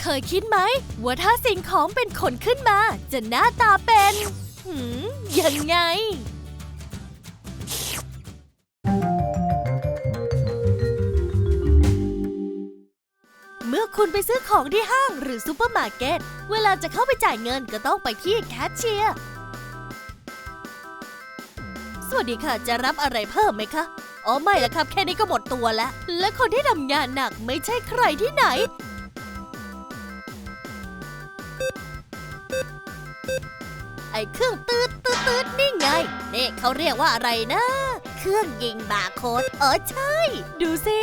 เคยคิดไหมว่าถ้าสิ่งของเป็นคนขึ้นมา จะหน้าตาเป็นหืมยังไง เมื่อคุณไปซื้อของที่ห้างหรือซูเปอร์มาร์เก็ต เวลาจะเข้าไปจ่ายเงินก็ต้องไปที่แคชเชียร์ สวัสดีค่ะ จะรับอะไรเพิ่มไหมคะ อ๋อไม่ละครับ แค่นี้ก็หมดตัวแล้ว และคนที่ทำงานหนักไม่ใช่ใครที่ไหน นี่เขาเรียกว่าอะไรนะ เครื่องยิงบาร์โค้ดเออใช่ ดูสิ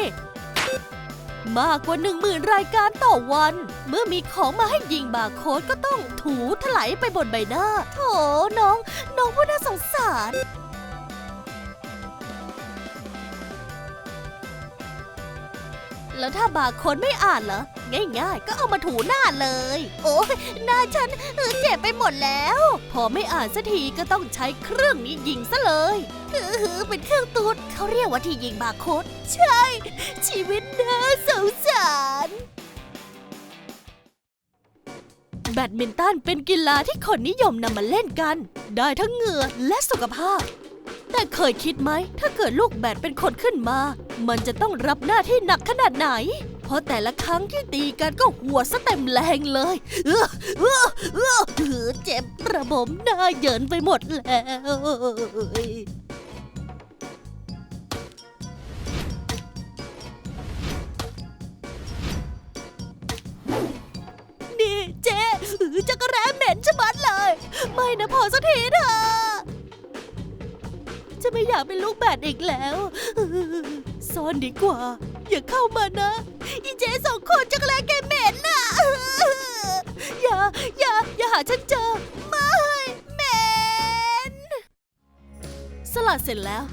มากกว่าหนึ่งหมื่นรายการต่อวัน เมื่อมีของมาให้ยิงบาร์โค้ดก็ต้องถูถลายไปบนใบหน้า โถน้อง น้องผู้น่าสงสารแล้วถ้าบาร์โค้ดไม่อ่านเหรอ ง่ายๆ ก็เอามาถูหน้าเลย โอ้ยหน้าฉันเออเจ็บไปหมดแล้ว พอไม่อ่านสักทีก็ต้องใช้เครื่องนี้ยิงซะเลยเออเป็นเครื่องตูดเขาเรียกว่าที่ยิงบาร์โค้ดใช่ ชีวิตน่าสงสารแบดมินตันเป็นกีฬาที่คนนิยมนำมาเล่นกัน ได้ทั้งเหงื่อและสุขภาพ แต่เคยคิดไหม ถ้าเกิดลูกแบดเป็นคนขึ้นมา มันจะต้องรับหน้าที่หนักขนาดไหน เพราะแต่ละครั้งที่ตีกันก็หัวซะเต็มแรงเลย เออเออเออเออเจ็บระบมหน้าเหยินไปหมดแล้วนี่เจ๊เออจักรแร้เหม็นชะมัดเลย ไม่นะพอสักทีเถอะจะไม่อยากเป็นลูกแบดอีกแล้ว ซ่อนดีกว่า อย่าเข้ามานะ อีเจ๊สองคนจักรแร้แกเหม็นน่ะ อย่า อย่า อย่าหาฉันเจอ ไม่เหม็น สลัดเสร็จแล้ว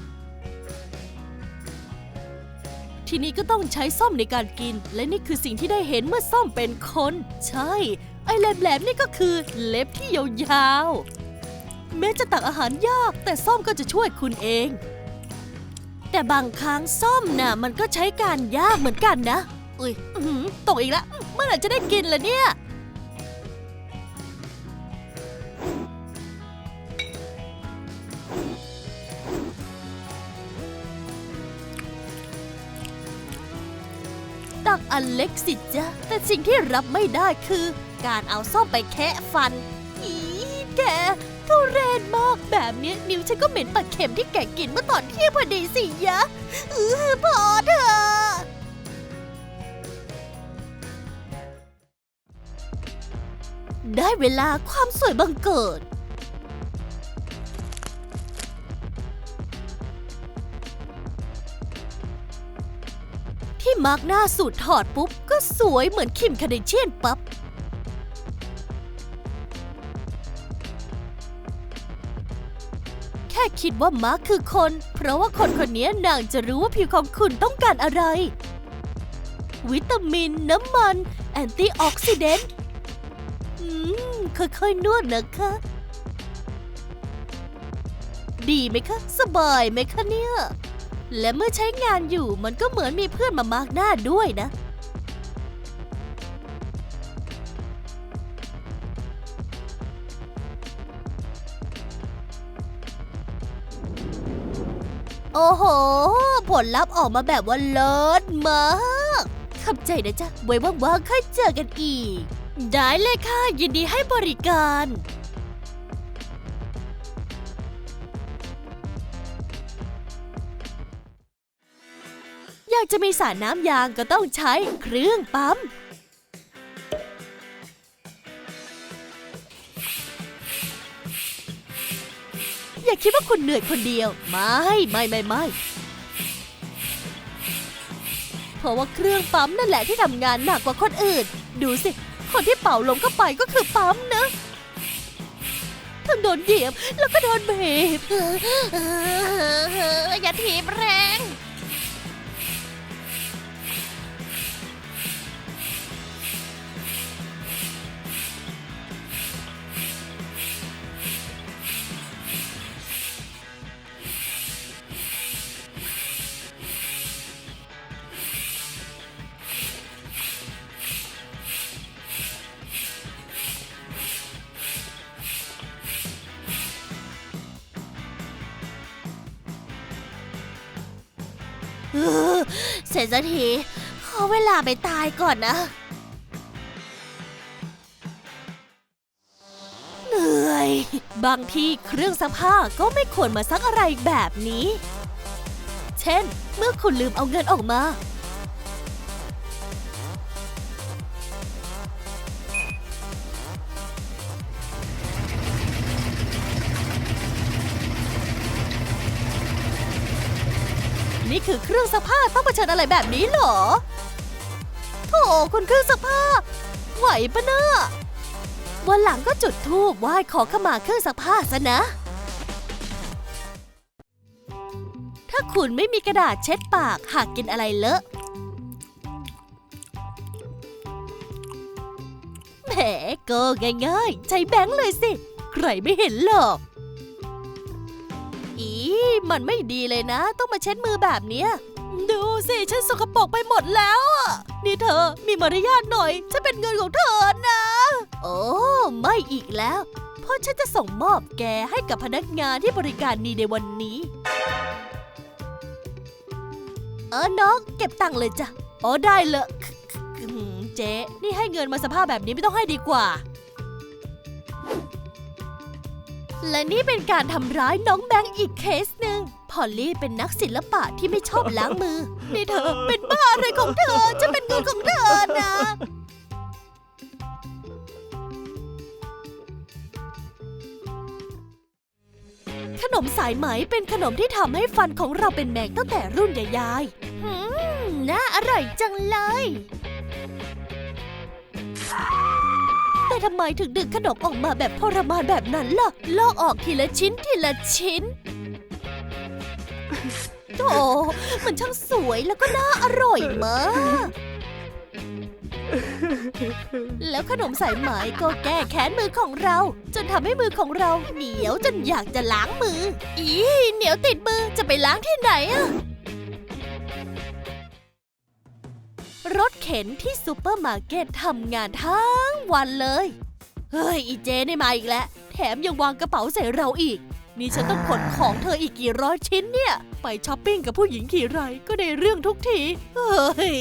ทีนี้ก็ต้องใช้ส้อมในการกิน และนี่คือสิ่งที่ได้เห็นเมื่อส้อมเป็นคน ใช่ ไอ้แหลมๆนี่ก็คือเล็บที่ยาวๆ แม้จะตักอาหารยาก แต่ส้อมก็จะช่วยคุณเองแต่บางครั้งส้อมน่ะมันก็ใช้การยากเหมือนกันนะ อุ้ยอื้อหือตกอีกแล้ว เมื่อไหร่จะได้กินล่ะเนี่ย ตักอันเล็กสิจ๊ะ แต่สิ่งที่รับไม่ได้คือ การเอาส้อมไปแคะฟัน อีแกทุเรศมากแบบเนี้ยนิ้วฉันก็เหม็นปลาเข็มที่แกกินเมื่อตอนเที่ยงพอดีสิยะเออพอเถอะ ได้เวลาความสวยบังเกิด ที่มาร์กหน้าสูตรถอดปุ๊บ ก็สวยเหมือนคิมคาเดเชียนปั๊บแค่คิดว่ามาร์คคือคน เพราะว่าคนคนนี้นางจะรู้ว่าผิวของคุณต้องการอะไร วิตามิน น้ำมัน แอนตี้ออกซิเดนต์ อืมค่อยๆนวดนะคะ ดีไหมคะ สบายไหมคะเนี่ย และเมื่อใช้งานอยู่มันก็เหมือนมีเพื่อนมามาร์กหน้าด้วยนะ โอ้โห ผลลัพธ์ออกมาแบบว่าเลิศมาก ขอบใจนะจ๊ะ ไว้ว่างๆค่อยเจอกันอีก ได้เลยค่ะ ยินดีให้บริการ อยากจะมีสระน้ำยางก็ต้องใช้เครื่องปั๊ม อย่าคิดว่าคุณเหนื่อยคนเดียว ไม่ ไม่ไม่ไม่เพราะว่าเครื่องปั๊มนั่นแหละที่ทำงานหนักกว่าคนอื่น ดูสิ คนที่เป่าลมเข้าไปก็คือปั๊มนะ ทั้งโดนเหยียบแล้วก็โดนบีบอย่าถีบแรง เสร็จสักที ขอเวลาไปตายก่อนนะ เหนื่อย บางทีเครื่องซักผ้าก็ไม่ควรมาซักอะไรแบบนี้ เช่น เมื่อคุณลืมเอาเงินออกมา นี่คือเครื่องซักผ้าต้องเผชิญอะไรแบบนี้เหรอโถคุณเครื่องซักผ้า ไหวปะเนอะวันหลังก็จุดธูปไหว้ขอขมาเครื่องซักผ้าซะนะ ถ้าคุณไม่มีกระดาษเช็ดปากหากกินอะไรเลอะแหมก็ง่ายๆ ใช้แบงค์เลยสิ ใครไม่เห็นหรอก มันไม่ดีเลยนะ ต้องมาเช็ดมือแบบเนี้ย ดูสิฉันสกปรกไปหมดแล้วอะนี่เธอมีมารยาทหน่อย ฉันเป็นเงินของเธอนะ โอ้ไม่อีกแล้ว เพราะฉันจะส่งมอบแกให้กับพนักงานที่บริการดีในวันนี้ เออน้องเก็บตังค์เลยจ้ะอ๋อได้เลยอืมเจ๊นี่ให้เงินมาสภาพแบบนี้ไม่ต้องให้ดีกว่า และนี่เป็นการทำร้ายน้องแบงค์อีกเคสหนึ่งพอลลี่เป็นนักศิลปะที่ไม่ชอบล้างมือ นี่เธอเป็นบ้าอะไรของเธอ จะเป็นเงินของเธอนะ ขนมสายไหมเป็นขนมที่ทำให้ฟันของเราเป็นแมงตั้งแต่รุ่นยายๆหืมน่าอร่อยจังเลย แต่ทำไมถึงดึงขนมออกมาแบบทรมานแบบนั้นล่ะลอกออกทีละชิ้นทีละชิ้นโธ่มันช่างสวยแล้วก็น่าอร่อยมาก แล้วขนมสายไหมก็แก้แค้นมือของเรา จนทำให้มือของเราเหนียวจนอยากจะล้างมือ อีเหนียวติดมือจะไปล้างที่ไหนอะ รถเข็นที่ซูเปอร์มาร์เก็ตทำงานทั้งวันเลย เฮ้ย อีเจนี่มาอีกแล้ว แถมยังวางกระเป๋าใส่เราอีก นี่ฉันต้องขนของเธออีกกี่ร้อยชิ้นเนี่ย ไปช้อปปิ้งกับผู้หญิงขี่ไรก็ได้เรื่องทุกที เฮ้ย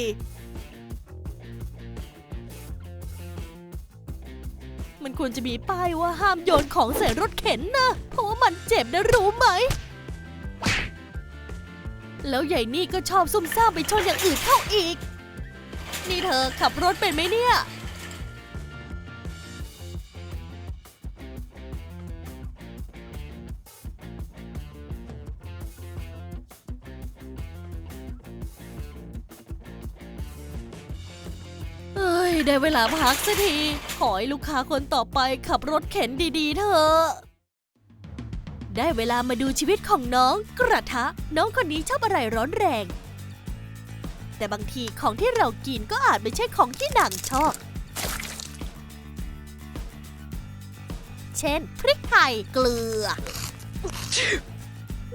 มันควรจะมีป้ายว่าห้ามโยนของใส่รถเข็นนะ เพราะว่ามันเจ็บนะรู้ไหมแล้วใหญ่นี่ก็ชอบซุ่มซ่ามไปชนอย่างอื่นเข้าอีก นี่เธอขับรถเป็นไหมเนี่ย เอ้ย ได้เวลาพักสักที ขอให้ลูกค้าคนต่อไปขับรถเข็นดีๆเถอะได้เวลามาดูชีวิตของน้องกระทะ น้องคนนี้ชอบอะไรร้อนแรง แต่บางทีของที่เรากินก็อาจไม่ใช่ของที่นางชอบ เช่น พริกไทยเกลือ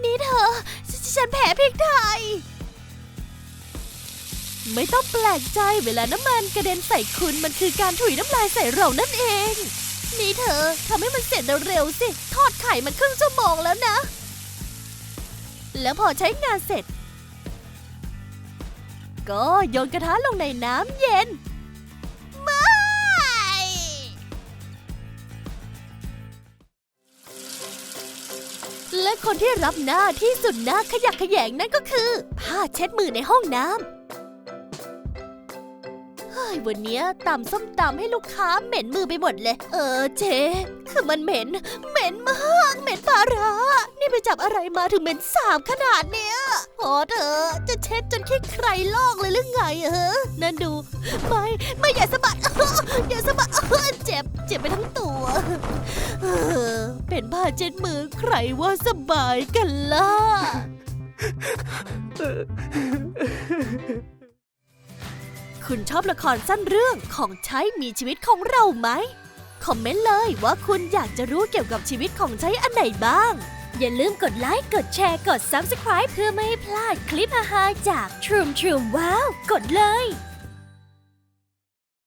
นี่เธอฉฉันแพ้พริกไทย ไม่ต้องแปลกใจเวลาน้ำมันกระเด็นใส่คุณมันคือการถุยน้ำลายใส่เรานั่นเอง นี่เธอทำให้มันเสร็จเร็วๆสิ ทอดไข่มันครึ่งชั่วโมงแล้วนะ แล้วพอใช้งานเสร็จ ก็โยนกระทะลงในน้ำเย็น ไม่ และคนที่รับหน้าที่สุดหน้าขยักขยงนั่นก็คือ ผ้าเช็ดมือในห้องน้ำ ยวันนี้ตำส้มตำให้ลูกค้าเหม็นมือไปหมดเลย เออเจ๊คือมันเหม็น เหม็นมาก เหม็นปลาร้านี่ไปจับอะไรมาถึงเหม็นสาบขนาดเนี้ยพอเธอะจะเช็ดจนขี้ใครลอกเลยหรือไงเออนั่นดู ไม่ไม่อย่าสะบัดอย่าสะบัดเจ็บ เจ็บไปทั้งตัวเออเป็นผ้าเช็ดมือใครว่าสบายกันล่ะ คุณชอบละครสั้นเรื่องของใช้มีชีวิตของเราไหม คอมเมนต์เลยว่าคุณอยากจะรู้เกี่ยวกับชีวิตของใช้อันไหนบ้าง อย่าลืมกดไลค์ กดแชร์ กด Subscribe เพื่อไม่ให้พลาดคลิปฮาๆจากทรูมทรูมว้าวกดเลย